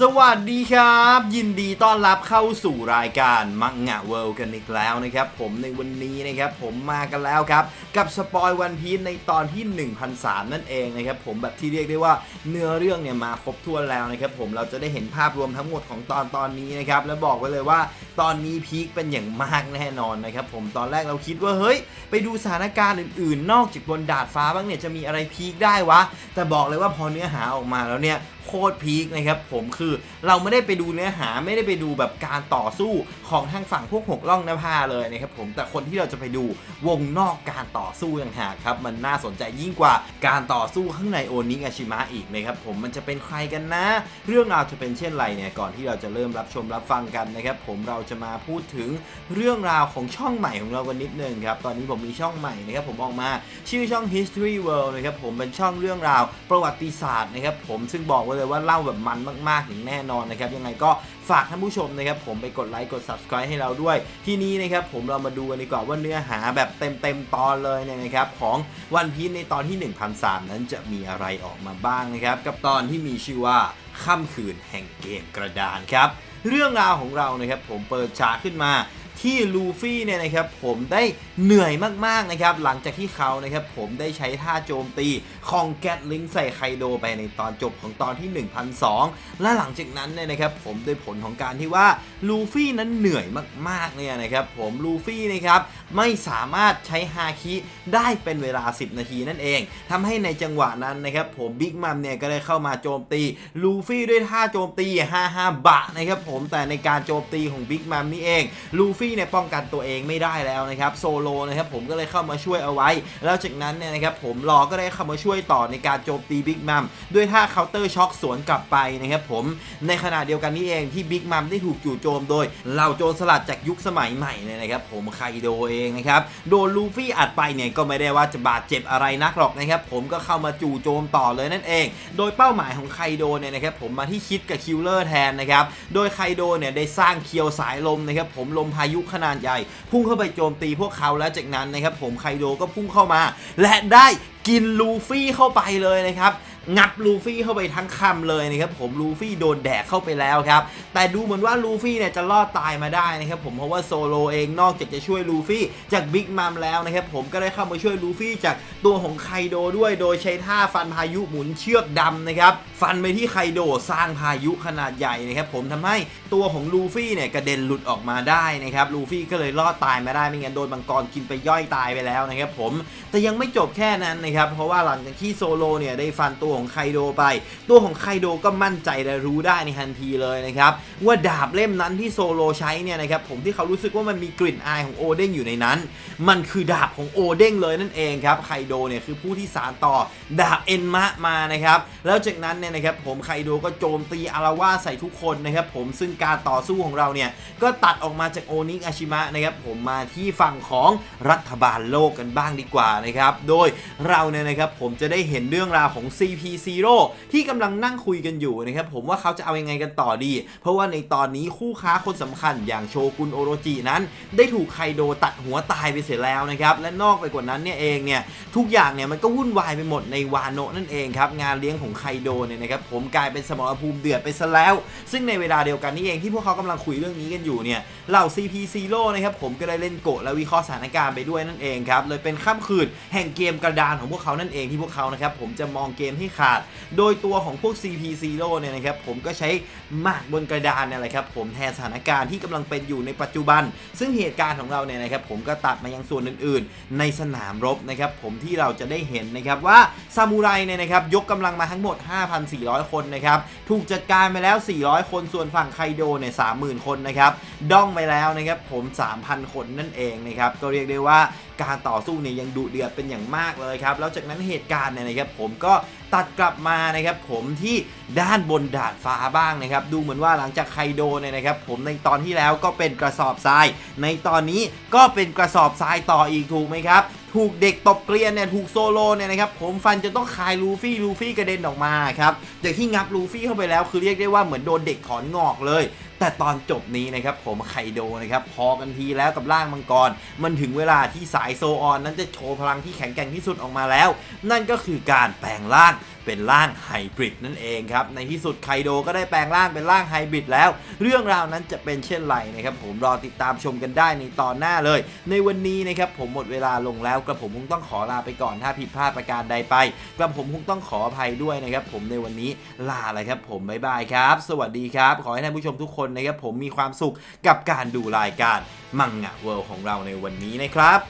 สวัสดีครับ ยินดีต้อนรับเข้าสู่รายการมังงะเวิลด์กันอีกแล้วนะครับ ผมในวันนี้นะครับผมมากันแล้วครับ กับสปอยวันพีในตอนที่ 1003 นั่นเองนะครับผมแบบที่เรียกได้ว่าเนื้อเรื่องเนี่ยมาครบถ้วนแล้วนะครับผมเราจะได้เห็นภาพรวมทั้งหมดของตอนตอนนี้นะครับ และบอกไว้เลยว่า ตอนนี้พีคเป็นอย่างมากแน่นอนนะครับผมตอนแรกเราคิดว่าเฮ้ย ไปดูสถานการณ์อื่นๆ นอกจากบนดาดฟ้าบ้างเนี่ยจะมีอะไรพีคได้วะ แต่บอกเลยว่าพอเนื้อหาออกมาแล้วเนี่ยโคตรพีคนะครับผมคือเราไม่ได้ไปดูเนื้อหาไม่ได้ไปดูแบบการต่อสู้ของทางฝั่งพวกหกล่องนภาเลยนะครับผมแต่คนที่เราจะไปดูวงนอกการต่อสู้ต่างหากครับมันน่าสนใจยิ่งกว่าการต่อสู้ข้างในโอนิอาชิมะอีกนะครับผมมันจะเป็นใครกันนะ เรื่องราวจะเป็นเช่นไรเนี่ยก่อนที่เราจะเริ่มรับชมรับฟังกันนะครับผมเราจะมาพูดถึงเรื่องราวของช่องใหม่ของเรากันนิดนึงครับตอนนี้ผมมีช่องใหม่นะครับผมออกมาชื่อช่อง History World นะครับผมเป็นช่องเรื่องราวประวัติศาสตร์นะครับผมซึ่งบอกไว้เลยว่าเล่าแบบมันมากๆอย่างแน่นอนนะครับยังไงก็ฝากท่านผู้ชมนะครับผมไปกดไลค์กด subscribe ให้เราด้วยที่นี้นะครับผมเรามาดูกันดีกว่าว่าเนื้อหาแบบเต็มๆตอนเลยเนี่ยนะครับของวันพี e ในตอนที่ 1003 นั้นจะมีอะไรออกมาบ้างนะครับกับตอนที่มีชื่อว่าค่ำคืนแห่งเกมกระดานครับ เรื่องราวของเรานะครับผมเปิดฉากขึ้นมา ที่ลูฟี่เนี่ยนะครับผมได้เหนื่อยมากๆนะครับหลังจากที่เขานะครับผมได้ใช้ท่าโจมตีของแกตลิงใส่ไคโดไปในตอนจบของตอนที่ 1002 และหลังจากนั้นเนี่ยนะครับผมโดยผลของการที่ว่าลูฟี่นั้นเหนื่อยมากๆเนี่ยนะครับผมลูฟี่นะครับไม่สามารถใช้ฮาคิได้เป็นเวลา 10 นาทีนั่นเองทำให้ในจังหวะนั้นนะครับผมบิ๊กมัมเนี่ยก็ได้เข้ามาโจมตีลูฟี่ด้วยท่าโจมตี55บะนะครับผมแต่ในการโจมตีของบิ๊กมัมนี่เองลูฟี่เนี่ยป้องกันตัวเองไม่ได้แล้วนะครับโซโลนะครับผมก็เลยเข้ามาช่วยเอาไว้ แล้วจากนั้นเนี่ยนะครับผมรอก็ได้เข้ามาช่วยต่อในการโจมตีบิ๊กมัมด้วยท่าเคาน์เตอร์ช็อคสวนกลับไปนะครับผมในขณะเดียวกันนี้เองที่บิ๊กมัมได้ถูกจู่โจมโดยเหล่าโจรสลัดจากยุคสมัยใหม่เนี่ยนะครับผมไคโดเองนะครับโดนลูฟี่อัดไปเนี่ยก็ไม่ได้ว่าจะบาดเจ็บอะไรนักหรอกนะครับผมก็เข้ามาจู่โจมต่อเลยนั่นเอง โดยเป้าหมายของไคโดเนี่ยนะครับผมมาที่คิดกับคิลเลอร์แทนนะครับโดยไคโดเนี่ยได้สร้างเคียวสายลมนะครับผมลมพายุขนาดใหญ่ พุ่งเข้าไปโจมตีพวกเขาแล้วจากนั้นนะครับผมไคโดก็พุ่งเข้ามา และได้กินลูฟี่เข้าไปเลยนะครับ งับลูฟี่เข้าไปทั้งคำเลยนะครับผมลูฟี่โดนแดกเข้าไปแล้วครับ แต่ดูเหมือนว่าลูฟี่เนี่ยจะรอดตายมาได้นะครับผมเพราะว่าโซโลเองนอกจากจะช่วยลูฟี่จากบิ๊กมัมแล้วนะครับผมก็ได้เข้ามาช่วยลูฟี่จากตัวของไคโดด้วยโดยใช้ท่าฟันพายุหมุนเชือกดำนะครับฟันไปที่ไคโดสร้างพายุขนาดใหญ่นะครับผมทำให้ตัวของลูฟี่เนี่ยกระเด็นหลุดออกมาได้นะครับลูฟี่ก็เลยรอดตายมาได้ไม่งั้นโดนมังกรกินไปย่อยตายไปแล้วนะครับผมแต่ยังไม่จบแค่นั้นนะครับเพราะว่าหลังจากที่โซโลเนี่ยได้ฟันตัวของไคโดไป ตัวของไคโดก็มั่นใจและรู้ได้ในทันทีเลยนะครับ ว่าดาบเล่มนั้นที่โซโลใช้เนี่ยนะครับผมที่เขารู้สึกว่ามันมีกลิ่นอายของโอเด้งอยู่ในนั้น มันคือดาบของโอเด้งเลยนั่นเองครับไคโดเนี่ยคือผู้ที่สารต่อดาบเอ็นมะมานะครับแล้วจากนั้นเนี่ยนะครับผมไคโดก็โจมตีอาราวาใส่ทุกคนนะครับผมซึ่งการต่อสู้ของเราเนี่ยก็ตัดออกมาจากโอนิกอาชิมะนะครับผมมาที่ฝั่งของรัฐบาลโลกกันบ้างดีกว่านะครับโดยเราเนี่ยนะครับผมจะได้เห็นเรื่องราวของ c 0ที่กำลังนั่งคุยกันอยู่นะครับผมว่าเขาจะเอายังไงกันต่อดี เพราะว่าในตอนนี้คู่ค้าคนสำคัญอย่างโชกุนโอโรจินั้น ได้ถูกไคโดตัดหัวตายไปเสียแล้วนะครับและนอกไปกว่านั้นเนี่ยเองเนี่ยทุกอย่างเนี่ยมันก็วุ่นวายไปหมดในวาโนะนั่นเองครับงานเลี้ยงของไคโดเนี่ยนะครับผมกลายเป็นสมรภูมิเดือดไปซะแล้ว ซึ่งในเวลาเดียวกันนี่เองที่พวกเขากำลังคุยเรื่องนี้กันอยู่เนี่ยเหล่า CP0 นะครับผมก็ได้เล่นโกะและวิเคราะห์สถานการณ์ไปด้วยนั่นเองครับเลยเป็นค่ำคืนแห่งเกมกระดานของพวกเขานั่นเองที่พวกเขานะครับผมจะมองเกมให้ขาด โดยตัวของพวก CP0 เนี่ยนะครับผมก็ใช้หมากบนกระดานเนี่ยแหละครับผมแทนสถานการณ์ที่กำลังเป็นอยู่ในปัจจุบัน ซึ่งเหตุการณ์ของเราเนี่ยนะครับผมก็ตัดมายังส่วนอื่น ๆ ในสนามรบนะครับผมที่เราจะได้เห็นนะครับว่าซามูไรเนี่ยนะครับยกกำลังมาทั้งหมด 5,400 คนนะครับถูกจัดการไปแล้ว 400 คนส่วนฝั่งไคโดเนี่ย30,000 คนนะครับด้องไปแล้วนะครับผม 3,000 คนนั่นเองนะครับก็เรียกได้ว่าการต่อสู้เนี่ยยังดุเดือดเป็นอย่างมากเลยครับแล้วจากนั้นเหตุการณ์เนี่ยนะครับผมก็ ตัดกลับมานะครับผมที่ด้านบนดาดฟ้าบ้างนะครับ ดูเหมือนว่าหลังจากไคโดเนี่ยนะครับ ผมในตอนที่แล้วก็เป็นกระสอบทราย ในตอนนี้ก็เป็นกระสอบทรายต่ออีกถูกไหมครับถูกเด็กตบเกลียนเนี่ยถูกโซโลเนี่ยนะครับผมฟันจนต้องคายลูฟี่ลูฟี่กระเด็นออกมาครับจากที่งับลูฟี่เข้าไปแล้วคือเรียกได้ว่าเหมือนโดนเด็กถอนงอกเลย แต่ตอนจบนี้นะครับผมไคโดนะครับพอกันทีแล้วกับร่างมังกร มันถึงเวลาที่สายโซออนนั้นจะโชว์พลังที่แข็งแกร่งที่สุดออกมาแล้ว นั่นก็คือการแปลงร่างเป็นร่างไฮบริดนั่นเองครับ ในที่สุดไคโดก็ได้แปลงร่างเป็นร่างไฮบริดแล้ว เรื่องราวนั้นจะเป็นเช่นไรนะครับผมรอติดตามชมกันได้ในตอนหน้าเลย ในวันนี้นะครับผมหมดเวลาลงแล้วกระผมคงต้องขอลาไปก่อนถ้าผิดพลาดประการใดไปกระผมคงต้องขออภัยด้วยนะครับผมในวันนี้ลาเลยครับผมบ๊ายบายครับ สวัสดีครับ ขอให้ท่านผู้ชมทุกคนคนนะครับผมมีความสุขกับการดูรายการมังงะเวิลด์ของเราในวันนี้นะครับ